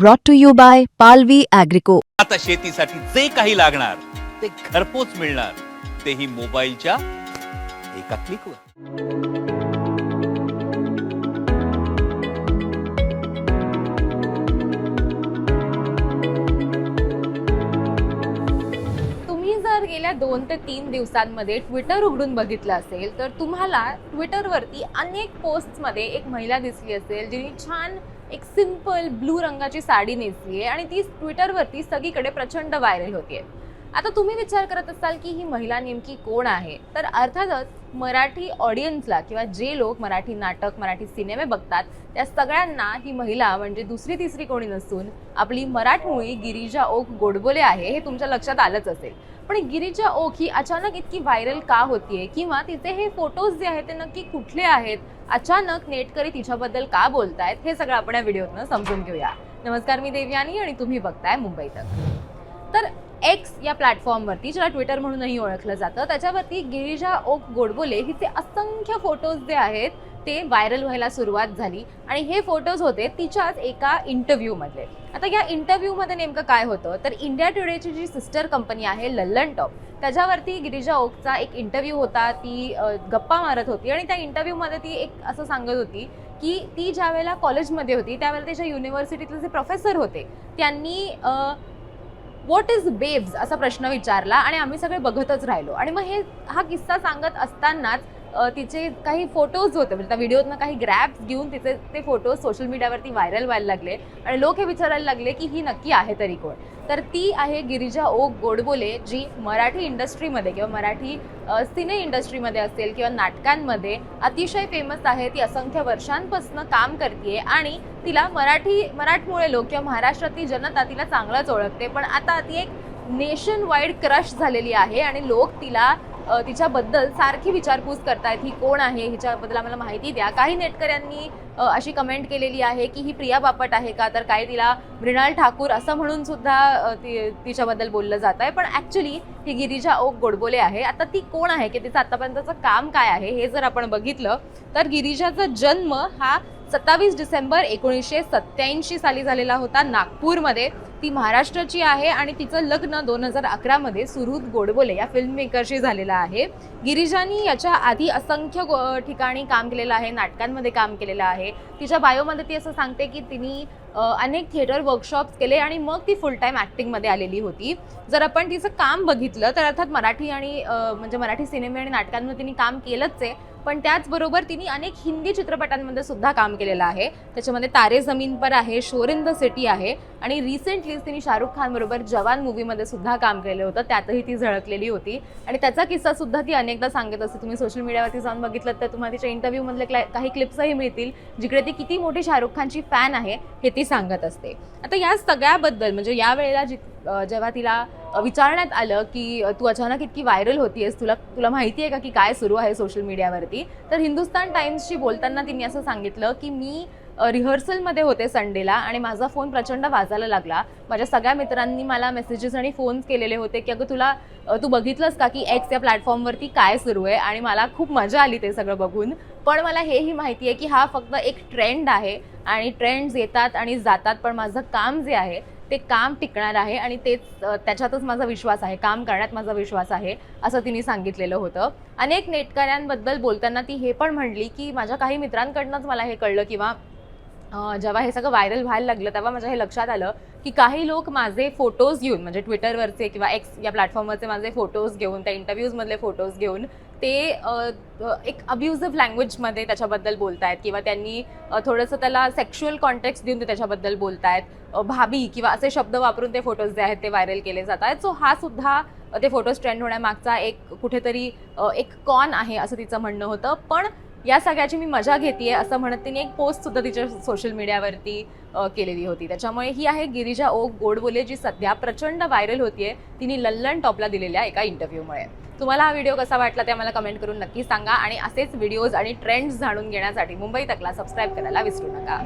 brought to you by Palvi Agrico. आता शेतीसाठी जे काही लागणार ते घरपोच मिळणार तेही मोबाईलच्या एका क्लिकवर तुम्ही जर गेल्या दोन ते तीन दिवसांमध्ये ट्विटर उघडून बघितलं असेल तर तुम्हाला ट्विटरवरती अनेक पोस्टमध्ये एक महिला दिसली असेल जिने छान एक सिंपल ब्लू रंगाची साडी नेसली आहे आणि ती ट्विटरवरती सगळीकडे प्रचंड व्हायरल होतीये. आता तुम्ही विचार करत असाल की ही महिला नेमकी कोण आहे? तर अर्थातच मराठी ऑडियन्सला किंवा जे लोक मराठी नाटक मराठी सिनेमे बघतात त्या सगळ्यांना ही महिला म्हणजे दुसरी तिसरी कोणी नसून आपली मराठमोळी गिरिजा ओक गोडबोले आहे हे तुमच्या लक्षात आलंच असेल. पण गिरिजा ओक ही अचानक इतकी व्हायरल का होतीये किंवा तिचे हे फोटोज जे आहेत ते नक्की कुठले आहेत अचानक नेटकरी तिच्याबद्दल का बोलतायत हे सगळं आपण या व्हिडिओतनं समजून घेऊया. नमस्कार मी देवयानी आणि तुम्ही बघताय मुंबई तक. एक्स या प्लॅटफॉर्मवरती ज्याला ट्विटर म्हणूनही ओळखलं जातं. त्याच्यावरती गिरिजा ओक गोडबोले हिचे असंख्य फोटोज जे आहेत ते व्हायरल व्हायला सुरुवात झाली. आणि हे फोटोज होते तिच्याच एका इंटरव्ह्यूमधले आता या इंटरव्ह्यूमध्ये नेमकं काय होतं? तर इंडिया टुडेची जी सिस्टर कंपनी आहे लल्लन टॉप त्याच्यावरती गिरिजा ओकचा एक इंटरव्ह्यू होता. ती गप्पा मारत होती. आणि त्या इंटरव्ह्यूमध्ये ती एक असं सांगत होती की ती ज्या वेळेला कॉलेजमध्ये होती त्यावेळेला त्याच्या युनिव्हर्सिटीतले जे प्रोफेसर होते त्यांनी व्हॉट इज बेब्स असा प्रश्न विचारला आणि आम्ही सगळे बघतच राहिलो. आणि मग हे हा किस्सा सांगत असतानाच तिचे काही फोटोज होते. म्हणजे त्या व्हिडिओतनं काही ग्रॅप्स घेऊन तिचे ते फोटोज सोशल मीडियावरती व्हायरल व्हायला लागले. आणि लोक हे विचारायला लागले की ही नक्की आहे तरी कोण? तर ती आहे गिरिजा ओक गोडबोले जी मराठी इंडस्ट्रीमध्ये किंवा मराठी सिने इंडस्ट्रीमध्ये असेल किंवा नाटकांमध्ये अतिशय फेमस आहे. ती असंख्य वर्षांपासून काम करते आणि तिला मराठी मराठमोळे लोक किंवा महाराष्ट्रातली जनता तिला चांगलंच ओळखते. पण आता ती एक नेशन वाईड क्रश झालेली आहे आणि लोक तिला तिच्याबद्दल सारखी विचारपूस करतायत ही कोण आहे हिच्याबद्दल आम्हाला माहिती द्या. काही नेटकऱ्यांनी अशी कमेंट केलेली आहे की ही प्रिया बापट आहे का? तर काही तिला मृणाल ठाकूर असं म्हणून सुद्धा ती तिच्याबद्दल बोललं जात आहे. पण ॲक्च्युली ही गिरिजा ओक गोडबोले आहे. आता ती कोण आहे? की तिचं आतापर्यंतचं काम काय आहे? हे जर आपण बघितलं तर गिरिजाचा जन्म हा सत्तावीस डिसेंबर एकोणीसशे सत्याऐंशी साली झालेला होता नागपूरमध्ये. ती महाराष्ट्राची आहे आणि तिचं लग्न दोन हजार अकरामध्ये सुहृद गोडबोले या फिल्म मेकरशी झालेलं आहे. गिरिजानी याच्या आधी असंख्य ठिकाणी काम केलेलं आहे नाटकांमध्ये काम केलेलं आहे. तिच्या बायोमध्ये ती असं सांगते की तिने अनेक थिएटर वर्कशॉप्स केले आणि मग ती फुल टाईम ॲक्टिंगमध्ये आलेली होती. जर आपण तिचं काम बघितलं तर अर्थात मराठी आणि म्हणजे मराठी सिनेमे आणि नाटकांमध्ये तिने काम केलंच आहे. पण त्याचबरोबर तिने अनेक हिंदी चित्रपटांमध्ये सुद्धा काम केलेलं आहे. त्याच्यामध्ये तारे जमीन पर आहे शोर इन द सिटी आहे आणि रिसेंटलीच तिने शाहरुख खान बरोबर जवान मूवीमध्ये सुद्धा काम केलेलं होतं. त्यातही ती झळकलेली होती. आणि त्याचा किस्सा सुद्धा ती अनेकदा सांगत असते. तुम्ही सोशल मीडियावरती जाऊन बघितलं तर तुम्हाला तिच्या इंटरव्ह्यूमधले काही क्लिप्सही मिळतील. जिकडे ती किती मोठी शाहरुख खानची फॅन आहे हे ती सांगत असते. आता या सगळ्याबद्दल म्हणजे या वेळेला जी जेव्हा तिला विचारण्यात आलं की तू अचानक इतकी व्हायरल होतीयस तुला तुला माहिती आहे का की काय सुरू आहे सोशल मीडियावरती? तर हिंदुस्तान टाइम्सशी बोलताना तिने असं सांगितलं की मी रिहर्सलमध्ये होते संडेला आणि माझा फोन प्रचंड वाजायला लागला. माझ्या सगळ्या मित्रांनी मला मेसेजेस आणि फोन्स केलेले होते की अगं तुला तू बघितलंस का की एक्स या प्लॅटफॉर्मवरती काय सुरू आहे? आणि मला खूप मजा आली ते सगळं बघून. पण मला हेही माहिती आहे की हा फक्त एक ट्रेंड आहे आणि ट्रेंड्स येतात आणि जातात पण माझं काम जे आहे ते काम टिकणार आहे आणि तेच त्याच्यातच माझा विश्वास आहे काम करण्यात माझा विश्वास आहे असं तिने सांगितलेलं होतं. अनेक नेटकऱ्यांबद्दल बोलताना ती हे पण म्हणली की माझ्या काही मित्रांकडनंच मला हे कळलं किंवा जेव्हा हे सगळं व्हायरल व्हायला लागलं तेव्हा माझ्या हे लक्षात आलं की काही लोक माझे फोटोज घेऊन म्हणजे ट्विटरवरचे किंवा एक्स या प्लॅटफॉर्मवरचे माझे फोटोज घेऊन त्या इंटरव्ह्यूजमधले फोटोज घेऊन ते एक अब्युझिव्ह लँग्वेजमध्ये त्याच्याबद्दल बोलतायत किंवा त्यांनी थोडंसं त्याला सेक्शुअल कॉन्टॅक्ट देऊन ते त्याच्याबद्दल बोलतायत. अ, भाभी किंवा असे शब्द वापरून ते फोटोज जे आहेत ते व्हायरल केले जात आहेत सो हा सुद्धा ते फोटोज ट्रेंड होण्यामागचा एक कुठेतरी एक कॉन आहे असं तिचं म्हणणं होतं. पण या सगळ्याची मी मजा घेते असं म्हणत तिने एक पोस्ट सुद्धा तिच्या सोशल मीडियावरती केलेली होती. त्याच्यामुळे ही आहे गिरिजा ओक गोडबोले जी सध्या प्रचंड व्हायरल होतीये. तिने लल्लन टॉपला दिलेल्या एका इंटरव्ह्यूमुळे तुम्हाला हा व्हिडिओ कसा वाटला ते आम्हाला कमेंट करून नक्की सांगा. आणि असेच व्हिडिओज आणि ट्रेंड्स जाणून घेण्यासाठी मुंबई तकला सबस्क्राईब करायला विसरू नका.